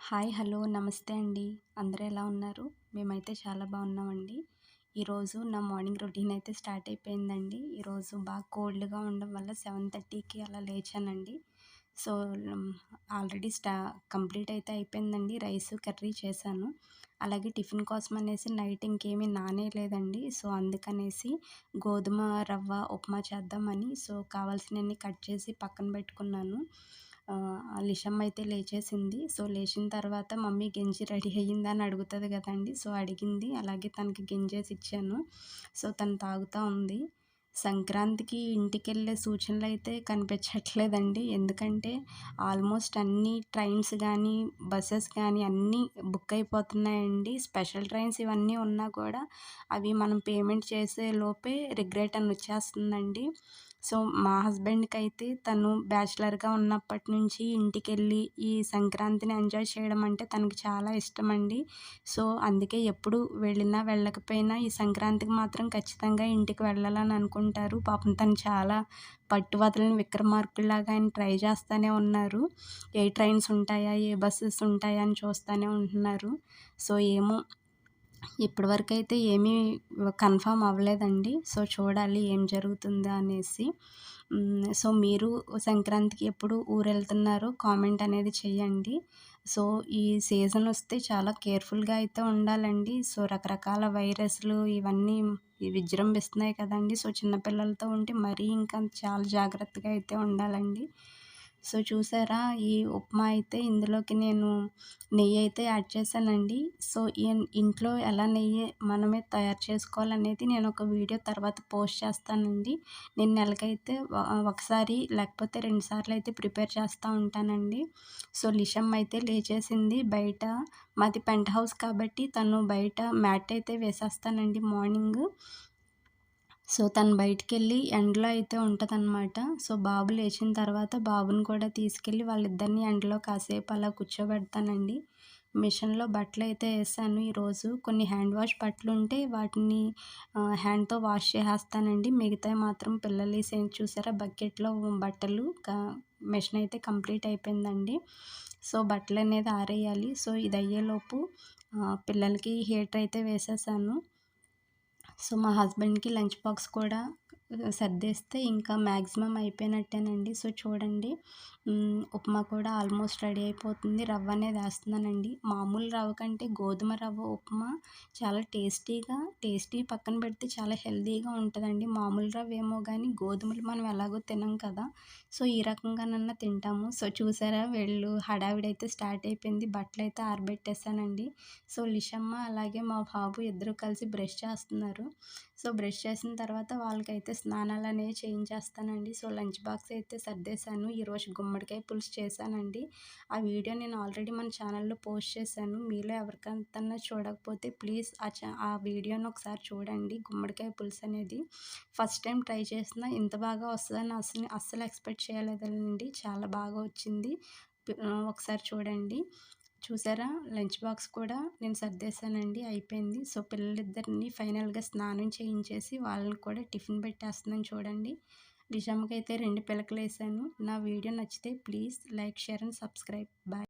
Hi hello నమస్తే అండి. అందరూ ఎలా ఉన్నారు? మేమైతే చాలా బాగున్నామండి. ఈరోజు నా మార్నింగ్ రొటీన్ అయితే స్టార్ట్ అయిపోయిందండి. ఈరోజు బాగా కోల్డ్గా ఉండడం వల్ల సెవెన్ థర్టీకి అలా లేచానండి. సో ఆల్రెడీ స్టా కంప్లీట్ అయితే అయిపోయిందండి. రైస్ కర్రీ చేశాను. అలాగే టిఫిన్ కోసం అనేసి నైట్ ఇంకేమీ నానేయలేదండి. సో అందుకనేసి గోధుమ రవ్వ ఉప్మా చేద్దామని సో కావాల్సినవన్నీ కట్ చేసి పక్కన పెట్టుకున్నాను. లిషమ్ అయితే లేచేసింది. సో లేచిన తర్వాత మమ్మీ గెంజి రెడీ అయ్యిందని అడుగుతుంది కదండి. సో అడిగింది. అలాగే తనకి గెంజేసి ఇచ్చాను. సో తను తాగుతూ ఉంది. సంక్రాంతికి ఇంటికి వెళ్ళే సూచనలు అయితే కనిపించట్లేదండి. ఎందుకంటే ఆల్మోస్ట్ అన్ని ట్రైన్స్ కానీ బస్సెస్ కానీ అన్నీ బుక్ అయిపోతున్నాయండి. స్పెషల్ ట్రైన్స్ ఇవన్నీ ఉన్నా కూడా అవి మనం పేమెంట్ చేసే లోపే రిగ్రెట్ అని వచ్చేస్తుందండి. సో మా హస్బెండ్కి అయితే తను బ్యాచిలర్గా ఉన్నప్పటి నుంచి ఇంటికి వెళ్ళి ఈ సంక్రాంతిని ఎంజాయ్ చేయడం అంటే తనకి చాలా ఇష్టం అండి సో అందుకే ఎప్పుడు వెళ్ళినా వెళ్ళకపోయినా ఈ సంక్రాంతికి మాత్రం ఖచ్చితంగా ఇంటికి వెళ్ళాలని అనుకుంటారు. పాపం తను చాలా పట్టు వదలని విక్రమార్కుల్లాగా ఆయన ట్రై చేస్తూనే ఉన్నారు. ఏ ట్రైన్స్ ఉంటాయా ఏ బస్సెస్ ఉంటాయా అని చూస్తూనే ఉంటున్నారు. సో ఏమో ఇప్పటివరకు అయితే ఏమీ కన్ఫామ్ అవ్వలేదండి. సో చూడాలి ఏం జరుగుతుందా అనేసి. సో మీరు సంక్రాంతికి ఎప్పుడు ఊరు వెళ్తున్నారో కామెంట్ అనేది చేయండి. సో ఈ సీజన్ వస్తే చాలా కేర్ఫుల్గా అయితే ఉండాలండి. సో రకరకాల వైరస్లు ఇవన్నీ విజృంభిస్తున్నాయి కదండి. సో చిన్నపిల్లలతో ఉంటే మరీ ఇంకా చాలా జాగ్రత్తగా అయితే ఉండాలండి. సో చూసారా? ఈ ఉప్మా అయితే ఇందులోకి నేను నెయ్యి అయితే యాడ్ చేశానండి. సో ఇంట్లో ఎలా నెయ్యి మనమే తయారు చేసుకోవాలనేది నేను ఒక వీడియో తర్వాత పోస్ట్ చేస్తానండి. నేను నెలకైతే ఒకసారి లేకపోతే రెండు సార్లు అయితే ప్రిపేర్ చేస్తూ ఉంటానండి. సో లిషమ్ అయితే లేచేసింది బయట. మాది పెంట్ హౌస్ కాబట్టి తను బయట మ్యాట్ అయితే వేసేస్తానండి మార్నింగ్. సో తను బయటికి వెళ్ళి ఎండలో అయితే ఉంటుందన్నమాట. సో బాబు లేచిన తర్వాత బాబుని కూడా తీసుకెళ్ళి వాళ్ళిద్దరిని ఎండలో కాసేపు అలా కూర్చోబెడతానండి. మిషన్లో బట్టలు అయితే వేసాను ఈరోజు. కొన్ని హ్యాండ్ వాష్ బట్టలు ఉంటే వాటిని హ్యాండ్తో వాష్ చేసేస్తానండి. మిగతా మాత్రం పిల్లలు చూసారా? బకెట్లో బట్టలు మిషన్ అయితే కంప్లీట్ అయిపోయిందండి. సో బట్టలు అనేది ఆరేయాలి. సో ఇది అయ్యేలోపు పిల్లలకి హీటర్ అయితే వేసేసాను. సో మా హస్బెండ్కి లంచ్ బాక్స్ కూడా సర్దేస్తే ఇంకా మ్యాక్సిమం అయిపోయినట్టేనండి. సో చూడండి. ఉప్మా కూడా ఆల్మోస్ట్ రెడీ అయిపోతుంది. రవ్వ అనేది వేస్తున్నానండి. మామూలు రవ్వ కంటే గోధుమ రవ్వ ఉప్మా చాలా టేస్టీగా టేస్టీ పక్కన పెడితే చాలా హెల్తీగా ఉంటుందండి. మామూలు రవ్వ ఏమో కానీ గోధుమలు మనం ఎలాగో తినం కదా. సో ఈ రకంగానన్నా తింటాము. సో చూసారా? వెళ్ళు హడావిడైతే స్టార్ట్ అయిపోయింది. బట్టలు అయితే ఆరబెట్టేసానండి సో లిషమ్మ అలాగే మా బాబు ఇద్దరు కలిసి బ్రష్ చేస్తున్నారు. సో బ్రష్ చేసిన తర్వాత వాళ్ళకైతే స్నానాలు అనేవి చేయించేస్తానండి. సో లంచ్ బాక్స్ అయితే సర్దేశాను. ఈరోజు గుమ్మడికాయ పులుసు చేశానండి. ఆ వీడియో నేను ఆల్రెడీ మన ఛానల్లో పోస్ట్ చేశాను. మీలో ఎవరికంతన్నా చూడకపోతే ప్లీజ్ ఆ చా ఆ వీడియోని ఒకసారి చూడండి. గుమ్మడికాయ పులుసు అనేది ఫస్ట్ టైం ట్రై చేసిన ఇంత బాగా వస్తుందని అసలు అస్సలు ఎక్స్పెక్ట్ చేయలేదండి. చాలా బాగా వచ్చింది. ఒకసారి చూడండి. చూసారా? లంచ్ బాక్స్ కూడా నేను సర్దేశానండి. అయిపోయింది. సో పిల్లలిద్దరిని ఫైనల్గా స్నానం చేయించేసి వాళ్ళని కూడా టిఫిన్ పెట్టేస్తున్నాను చూడండి. నిజాంకి అయితే రెండు పిలకలు వేసాను నా వీడియో నచ్చితే please like share and subscribe. Bye.